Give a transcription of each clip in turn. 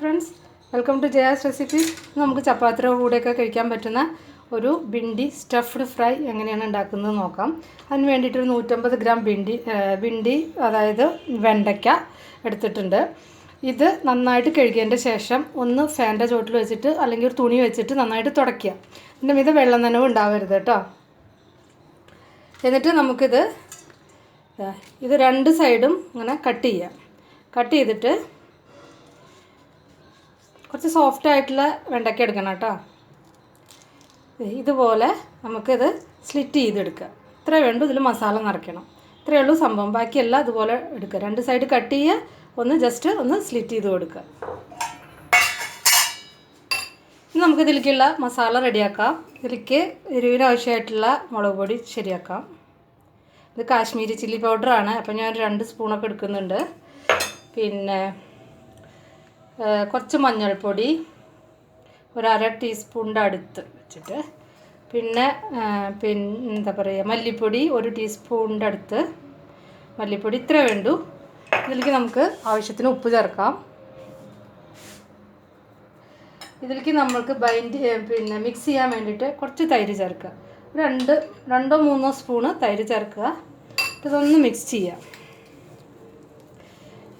Friends welcome to Jaya's recipes നമുക്ക് ചപ്പാത്തിയുടെ കൂടെയൊക്കെ കഴിക്കാൻ പറ്റുന്ന ഒരു ബിണ്ടി സ്റ്റഫ്ഡ് ഫ്രൈ എങ്ങനെയാണ് ഉണ്ടാക്കുന്നത് നോക്കാം. അതിന് വേണ്ടിയിട്ട് ഒരു നൂറ്റമ്പത് ഗ്രാം ബിണ്ടി ബിണ്ടി അതായത് വെണ്ടയ്ക്ക എടുത്തിട്ടുണ്ട്. ഇത് നന്നായിട്ട് കഴുകിയതിന്റെ ശേഷം ഒന്ന് ഫാന്റെ ചോട്ടിൽ വെച്ചിട്ട് അല്ലെങ്കിൽ ഒരു തുണി വെച്ചിട്ട് നന്നായിട്ട് തുടക്കുക ഇതിന്റെ മീതെ വെള്ളം നനവ് ഉണ്ടാവരുത് കേട്ടോ. എന്നിട്ട് നമുക്കിത് ഇത് രണ്ട് സൈഡും ഇങ്ങനെ കട്ട് ചെയ്യാം. കട്ട് ചെയ്തിട്ട് കുറച്ച് സോഫ്റ്റ് ആയിട്ടുള്ള വെണ്ടയ്ക്ക എടുക്കണം കേട്ടോ. ഇതുപോലെ നമുക്കിത് സ്ലിറ്റ് ചെയ്തെടുക്കുക. ഇത്രേ വേണ്ടു ഇതിൽ മസാല നിറയ്ക്കണം. ഇത്രയേ ഉള്ളൂ സംഭവം. ബാക്കിയെല്ലാം ഇതുപോലെ എടുക്കുക. രണ്ട് സൈഡ് കട്ട് ചെയ്യുക ഒന്ന് ജസ്റ്റ് ഒന്ന് സ്ലിറ്റ് ചെയ്ത് കൊടുക്കുക. ഇനി നമുക്ക് ഇതിലേക്കുള്ള മസാല റെഡിയാക്കാം. ഇതിലേക്ക് എരിവിന് ആവശ്യമായിട്ടുള്ള മുളക് പൊടി ശരിയാക്കാം. ഇത് കാശ്മീരി ചില്ലി പൗഡറാണ് അപ്പോൾ ഞാൻ രണ്ട് സ്പൂണൊക്കെ എടുക്കുന്നുണ്ട്. പിന്നെ കുറച്ച് മഞ്ഞൾപ്പൊടി ഒരു അര ടീസ്പൂണിന്റെ അടുത്ത് വെച്ചിട്ട് പിന്നെ പിന്നെ എന്താ പറയുക മല്ലിപ്പൊടി ഒരു ടീസ്പൂണിന്റെ അടുത്ത് മല്ലിപ്പൊടി ഇത്ര വേണ്ടു. ഇതിലേക്ക് നമുക്ക് ആവശ്യത്തിന് ഉപ്പ് ചേർക്കാം. ഇതിലേക്ക് നമ്മൾക്ക് ബൈൻഡ് പിന്നെ മിക്സ് ചെയ്യാൻ വേണ്ടിയിട്ട് കുറച്ച് തൈര് ചേർക്കുക. രണ്ട് രണ്ടോ മൂന്നോ സ്പൂണ് തൈര് ചേർക്കുക. ഇതൊന്ന് മിക്സ് ചെയ്യാം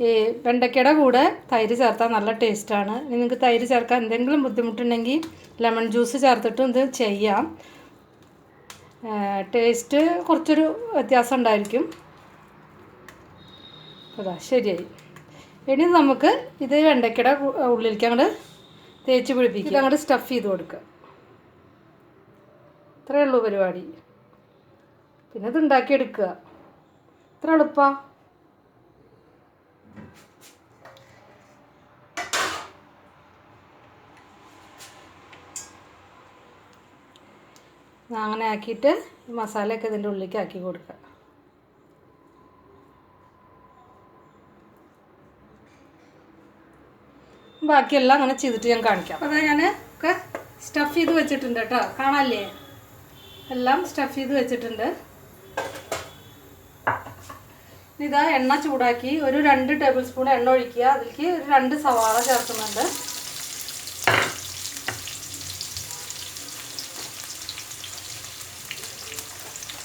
ഈ വെണ്ടയ്ക്കയുടെ കൂടെ തൈര് ചേർത്താൽ നല്ല ടേസ്റ്റാണ്. നിങ്ങൾക്ക് തൈര് ചേർക്കാൻ എന്തെങ്കിലും ബുദ്ധിമുട്ടുണ്ടെങ്കിൽ ലെമൺ ജ്യൂസ് ചേർത്തിട്ടും ഇത് ചെയ്യാം. ടേസ്റ്റ് കുറച്ചൊരു വ്യത്യാസം ഉണ്ടായിരിക്കും. അതാ ശരിയായി. ഇനി നമുക്ക് ഇത് വെണ്ടയ്ക്കയുടെ ഉള്ളിലേക്ക് അങ്ങോട്ട് തേച്ച് പിടിപ്പിക്കുക അങ്ങോട്ട് സ്റ്റഫ് ചെയ്ത് കൊടുക്കുക. ഇത്രയേ ഉള്ളൂ പരിപാടി. പിന്നെ ഇത് ഉണ്ടാക്കിയെടുക്കുക. ഇത്ര എളുപ്പമാണ് അങ്ങനെ ആക്കിയിട്ട് മസാലയൊക്കെ ഇതിന്റെ ഉള്ളിലേക്ക് ആക്കി കൊടുക്കുക. ബാക്കിയെല്ലാം അങ്ങനെ ചെയ്തിട്ട് ഞാൻ കാണിക്കാം. അപ്പോൾ ഞാൻ ഒക്കെ സ്റ്റഫ് ചെയ്ത് വെച്ചിട്ടുണ്ട് കേട്ടോ. കാണാല്ലേ എല്ലാം സ്റ്റഫ് ചെയ്ത് വെച്ചിട്ടുണ്ട്. ഇതാ എണ്ണ ചൂടാക്കി ഒരു രണ്ട് ടേബിൾ സ്പൂൺ എണ്ണ ഒഴിക്കുക. അതിലേക്ക് ഒരു രണ്ട് സവാള ചേർക്കുന്നുണ്ട്.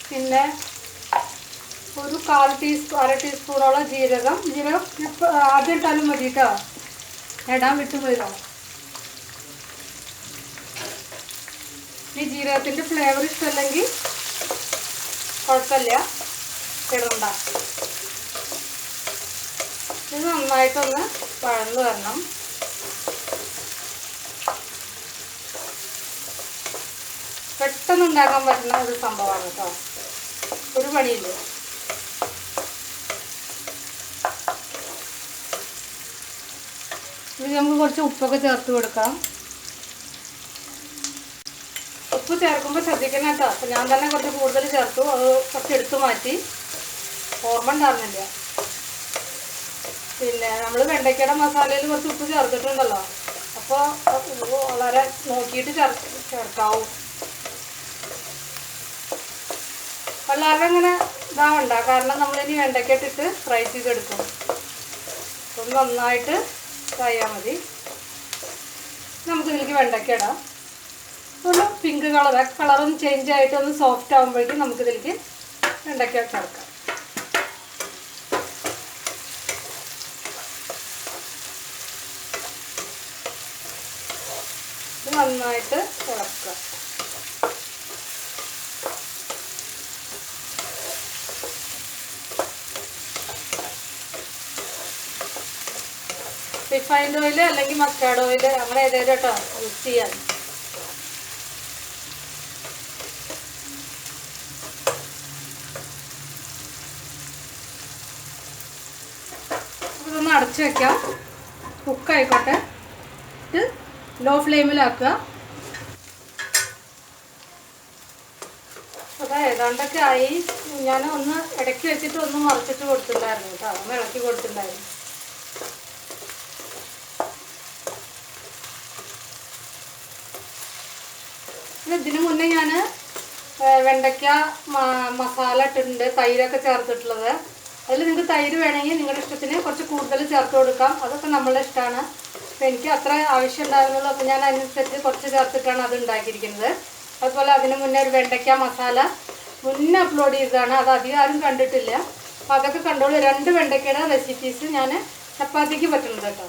പിന്നെ ഒരു കാൽ ടീസ്പൂൺ അര ടീസ്പൂണോളം ജീരകം. ജീരകം ആദ്യം ഇട്ടാലും മതി കേട്ടോ ഇടാൻ വിട്ടുപോയതോ ഈ ജീരകത്തിന്റെ ഫ്ലേവർ ഇഷ്ടമല്ലെങ്കിൽ കുഴപ്പമില്ല. ഇടണ്ട. ഇത് നന്നായിട്ടൊന്ന് വഴന്ന് വരണം. പെട്ടെന്ന് ഉണ്ടാക്കാൻ പറ്റുന്ന ഒരു സംഭവമാണ് കേട്ടോ. ഒരു പണിയില്ല? ഇത് നമുക്ക് കുറച്ച് ഉപ്പൊക്കെ ചേർത്ത് കൊടുക്കാം. ഉപ്പ് ചേർക്കുമ്പോൾ ശ്രദ്ധിക്കണം കേട്ടോ. അപ്പം ഞാൻ തന്നെ കുറച്ച് കൂടുതൽ ചേർത്തു. അത് കുറച്ച് എടുത്തു മാറ്റി. ഓർമ്മ ഉണ്ടായിരുന്നില്ല പിന്നെ നമ്മൾ വെണ്ടയ്ക്കയുടെ മസാലയിൽ കുറച്ച് ഉപ്പ് ചേർത്തിട്ടുണ്ടല്ലോ. അപ്പോൾ വളരെ നോക്കിയിട്ട് ചേർ ചേർക്കാവും. വല്ലാതെ അങ്ങനെ ഇതാവണ്ട. കാരണം നമ്മളിനി വെണ്ടയ്ക്ക ഇട്ടിട്ട് ഫ്രൈ ചെയ്തെടുക്കും. അപ്പം നന്നായിട്ട് ചെയ്യാൽ മതി. നമുക്ക് ഇതിലേക്ക് വെണ്ടയ്ക്ക ഇടാം. ഒന്ന് പിങ്ക് കളർ കളറൊന്ന് ചേഞ്ച് ആയിട്ട് ഒന്ന് സോഫ്റ്റ് ആകുമ്പോഴേക്കും നമുക്കിതിലേക്ക് വെണ്ടയ്ക്ക ചേർക്കാം. നന്നായിട്ട് ഇളക്കുക റിഫൈൻഡ് ഓയിൽ അല്ലെങ്കിൽ മസ്റ്റാർഡ് ഓയിൽ അങ്ങനെ ഏതായാലും കേട്ടോ യൂസ് ചെയ്യാൻ. ഇതൊന്ന് അടച്ചു വെക്കാം. കുക്കായിക്കോട്ടെ ലോ ഫ്ലെയിമിലാക്കുക. അതാ ഏതാണ്ടൊക്കെ ആയി. ഞാൻ ഒന്ന് ഇടയ്ക്ക് വെച്ചിട്ട് ഒന്ന് മറിച്ചിട്ട് കൊടുത്തിട്ടുണ്ടായിരുന്നു കേട്ടോ. ഒന്ന് ഇളക്കി കൊടുത്തിട്ടുണ്ടായിരുന്നു. ഇതിന് മുന്നേ ഞാൻ വെണ്ടയ്ക്ക മസാല ഇട്ടിട്ടുണ്ട്. തൈരൊക്കെ ചേർത്തിട്ടുള്ളത്. അതിൽ നിങ്ങൾക്ക് തൈര് വേണമെങ്കിൽ നിങ്ങളുടെ ഇഷ്ടത്തിന് കുറച്ച് കൂടുതൽ ചേർത്ത് കൊടുക്കാം. അതൊക്കെ നമ്മളുടെ ഇഷ്ടമാണ് അപ്പം എനിക്ക് അത്ര ആവശ്യം ഉണ്ടായിരുന്നുള്ളൂ അപ്പോൾ ഞാൻ അതിനനുസരിച്ച് കുറച്ച് ചേർത്തിട്ടാണ് അത് ഉണ്ടാക്കിയിരിക്കുന്നത്. അതുപോലെ അതിന് മുന്നേ ഒരു വെണ്ടയ്ക്ക മസാല മുന്നേ അപ്ലോഡ് ചെയ്തതാണ്. അത് അധികം ആരും കണ്ടിട്ടില്ല. അപ്പോൾ അതൊക്കെ കണ്ടോളൂ. രണ്ട് വെണ്ടയ്ക്കയുടെ റെസിപ്പീസ് ഞാൻ ചപ്പാത്തിക്ക് പറ്റുന്നത് കേട്ടോ.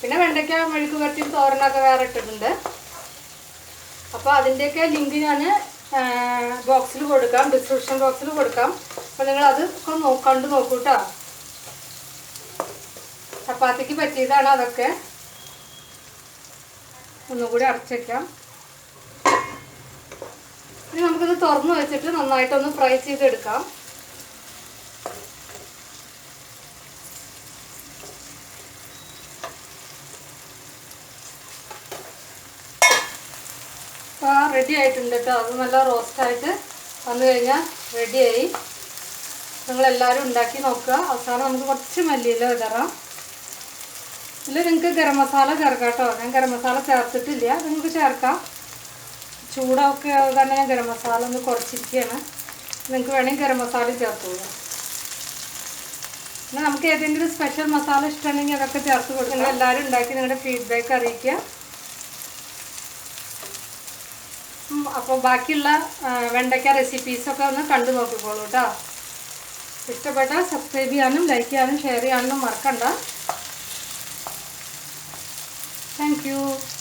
പിന്നെ വെണ്ടയ്ക്ക മെഴുക്ക് വരട്ടി തോരനൊക്കെ വേറെ ഇട്ടിട്ടുണ്ട്. അപ്പോൾ അതിന്റെയൊക്കെ ലിങ്ക് ഞാൻ ബോക്സിൽ കൊടുക്കാം. ഡിസ്ക്രിപ്ഷൻ ബോക്സിൽ കൊടുക്കാം. അപ്പോൾ നിങ്ങൾ അത് ഒക്കെ നോക്കൂ കേട്ടോ. ചപ്പാത്തിക്ക് പറ്റിയതാണ് അതൊക്കെ. ഒന്നുകൂടി അരച്ചേക്കാം ഇനി നമുക്കിത് തുറന്ന് വെച്ചിട്ട് നന്നായിട്ടൊന്ന് ഫ്രൈ ചെയ്തെടുക്കാം. അപ്പോൾ റെഡി ആയിട്ടുണ്ട് കേട്ടോ. അത് നല്ല റോസ്റ്റായിട്ട് വന്നു കഴിഞ്ഞാൽ റെഡിയായി നിങ്ങളെല്ലാവരും ഉണ്ടാക്കി നോക്കുക. അവസാനം നമുക്ക് കുറച്ച് മല്ലിയില വിതറാം ഇതിൽ നിങ്ങൾക്ക് ഗരം മസാല ചേർക്കാം കേട്ടോ ഞാൻ ഗരം മസാല ചേർത്തിട്ടില്ല. നിങ്ങൾക്ക് ചേർക്കാം. ചൂടൊക്കെ തന്നെ ഞാൻ ഗരം മസാല ഒന്ന് കുറച്ചിരിക്കുകയാണ് നിങ്ങൾക്ക് വേണമെങ്കിൽ ഗരം മസാല ചേർത്തോളൂ പിന്നെ നമുക്ക് ഏതെങ്കിലും സ്പെഷ്യൽ മസാല ഇഷ്ടമുണ്ടെങ്കിൽ അതൊക്കെ ചേർത്ത് കൊടുക്കുക നിങ്ങൾ എല്ലാവരും ഉണ്ടാക്കി നിങ്ങളുടെ ഫീഡ്ബാക്ക് അറിയിക്കുക. അപ്പോൾ ബാക്കിയുള്ള വെണ്ടയ്ക്ക റെസിപ്പീസൊക്കെ ഒന്ന് കണ്ടു നോക്കിക്കോളൂ കേട്ടോ ഇഷ്ടപ്പെട്ടാൽ സബ്സ്ക്രൈബ് ചെയ്യാനും ലൈക്ക് ചെയ്യാനും ഷെയർ ചെയ്യാനും മറക്കണ്ട. 哟。